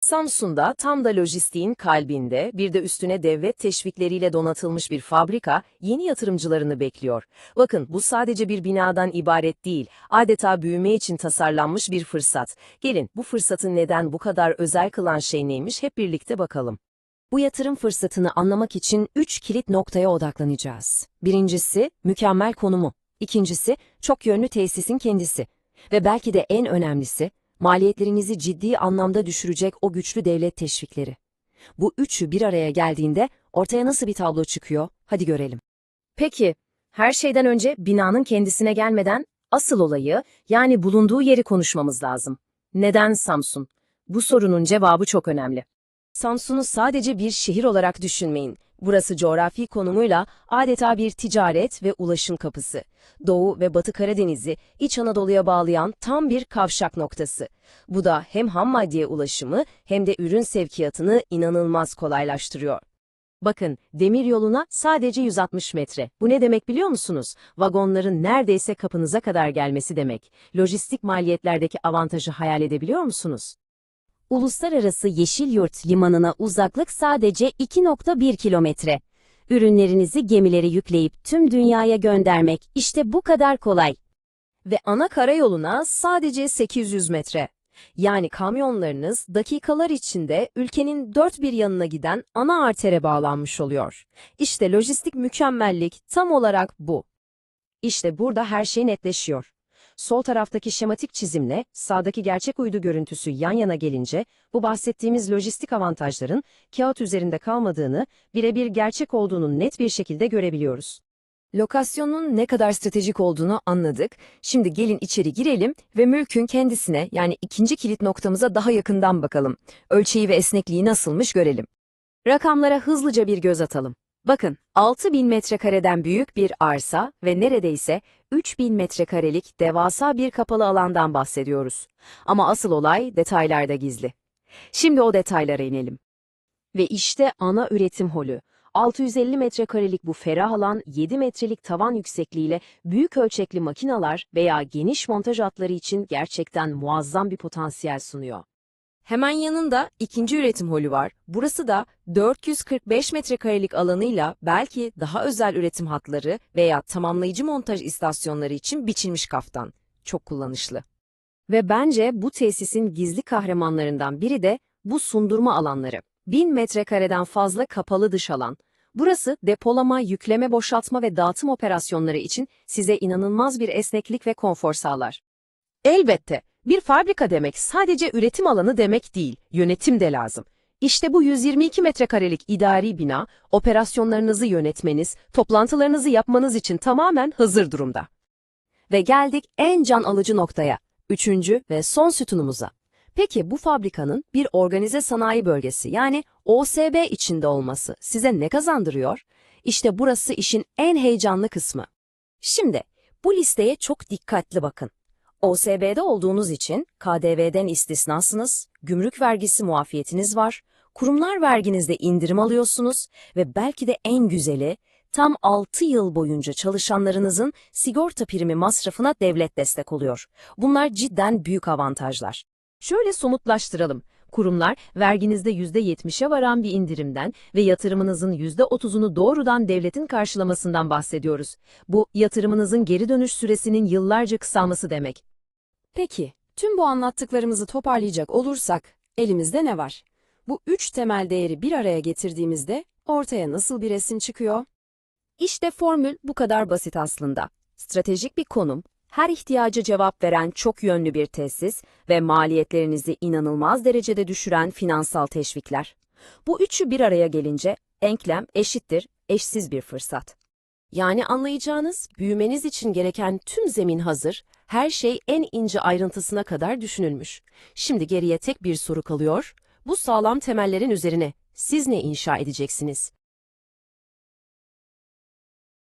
Samsun'da tam da lojistiğin kalbinde bir de üstüne devlet teşvikleriyle donatılmış bir fabrika yeni yatırımcılarını bekliyor. Bakın bu sadece bir binadan ibaret değil, adeta büyüme için tasarlanmış bir fırsat. Gelin bu fırsatı neden bu kadar özel kılan şey neymiş hep birlikte bakalım. Bu yatırım fırsatını anlamak için 3 kilit noktaya odaklanacağız. Birincisi, mükemmel konumu. İkincisi, çok yönlü tesisin kendisi. Ve belki de en önemlisi, maliyetlerinizi ciddi anlamda düşürecek o güçlü devlet teşvikleri. Bu üçü bir araya geldiğinde ortaya nasıl bir tablo çıkıyor? Hadi görelim. Peki, her şeyden önce binanın kendisine gelmeden asıl olayı yani bulunduğu yeri konuşmamız lazım. Neden Samsun? Bu sorunun cevabı çok önemli. Samsun'u sadece bir şehir olarak düşünmeyin. Burası coğrafi konumuyla adeta bir ticaret ve ulaşım kapısı. Doğu ve Batı Karadeniz'i İç Anadolu'ya bağlayan tam bir kavşak noktası. Bu da hem ham maddeye ulaşımı hem de ürün sevkiyatını inanılmaz kolaylaştırıyor. Bakın, demir yoluna sadece 160 metre. Bu ne demek biliyor musunuz? Vagonların neredeyse kapınıza kadar gelmesi demek. Lojistik maliyetlerdeki avantajı hayal edebiliyor musunuz? Uluslararası Yeşil Yurt limanına uzaklık sadece 2.1 kilometre. Ürünlerinizi gemilere yükleyip tüm dünyaya göndermek işte bu kadar kolay. Ve ana karayoluna sadece 800 metre. Yani kamyonlarınız dakikalar içinde ülkenin dört bir yanına giden ana artere bağlanmış oluyor. İşte lojistik mükemmellik tam olarak bu. İşte burada her şey netleşiyor. Sol taraftaki şematik çizimle sağdaki gerçek uydu görüntüsü yan yana gelince bu bahsettiğimiz lojistik avantajların kağıt üzerinde kalmadığını, birebir gerçek olduğunu net bir şekilde görebiliyoruz. Lokasyonun ne kadar stratejik olduğunu anladık. Şimdi gelin içeri girelim ve mülkün kendisine yani ikinci kilit noktamıza daha yakından bakalım. Ölçeği ve esnekliği nasılmış görelim. Rakamlara hızlıca bir göz atalım. Bakın 6000 metrekareden büyük bir arsa ve neredeyse 3000 metrekarelik devasa bir kapalı alandan bahsediyoruz. Ama asıl olay detaylarda gizli. Şimdi o detaylara inelim. Ve işte ana üretim holü. 650 metrekarelik bu ferah alan 7 metrelik tavan yüksekliğiyle büyük ölçekli makinalar veya geniş montaj hatları için gerçekten muazzam bir potansiyel sunuyor. Hemen yanında ikinci üretim holü var. Burası da 445 metrekarelik alanıyla belki daha özel üretim hatları veya tamamlayıcı montaj istasyonları için biçilmiş kaftan. Çok kullanışlı. Ve bence bu tesisin gizli kahramanlarından biri de bu sundurma alanları. 1000 metrekareden fazla kapalı dış alan. Burası depolama, yükleme, boşaltma ve dağıtım operasyonları için size inanılmaz bir esneklik ve konfor sağlar. Elbette, bir fabrika demek sadece üretim alanı demek değil, yönetim de lazım. İşte bu 122 metrekarelik idari bina, operasyonlarınızı yönetmeniz, toplantılarınızı yapmanız için tamamen hazır durumda. Ve geldik en can alıcı noktaya, üçüncü ve son sütunumuza. Peki bu fabrikanın bir organize sanayi bölgesi yani OSB içinde olması size ne kazandırıyor? İşte burası işin en heyecanlı kısmı. Şimdi bu listeye çok dikkatli bakın. OSB'de olduğunuz için KDV'den istisnasınız, gümrük vergisi muafiyetiniz var, kurumlar verginizde indirim alıyorsunuz ve belki de en güzeli tam 6 yıl boyunca çalışanlarınızın sigorta primi masrafına devlet destek oluyor. Bunlar cidden büyük avantajlar. Şöyle somutlaştıralım. Kurumlar verginizde %70'e varan bir indirimden ve yatırımınızın %30'unu doğrudan devletin karşılamasından bahsediyoruz. Bu yatırımınızın geri dönüş süresinin yıllarca kısalması demek. Peki, tüm bu anlattıklarımızı toparlayacak olursak elimizde ne var? Bu üç temel değeri bir araya getirdiğimizde ortaya nasıl bir resim çıkıyor? İşte formül bu kadar basit aslında. Stratejik bir konum, her ihtiyaca cevap veren çok yönlü bir tesis ve maliyetlerinizi inanılmaz derecede düşüren finansal teşvikler. Bu üçü bir araya gelince enklem eşittir eşsiz bir fırsat. Yani anlayacağınız büyümeniz için gereken tüm zemin hazır, her şey en ince ayrıntısına kadar düşünülmüş. Şimdi geriye tek bir soru kalıyor. Bu sağlam temellerin üzerine siz ne inşa edeceksiniz?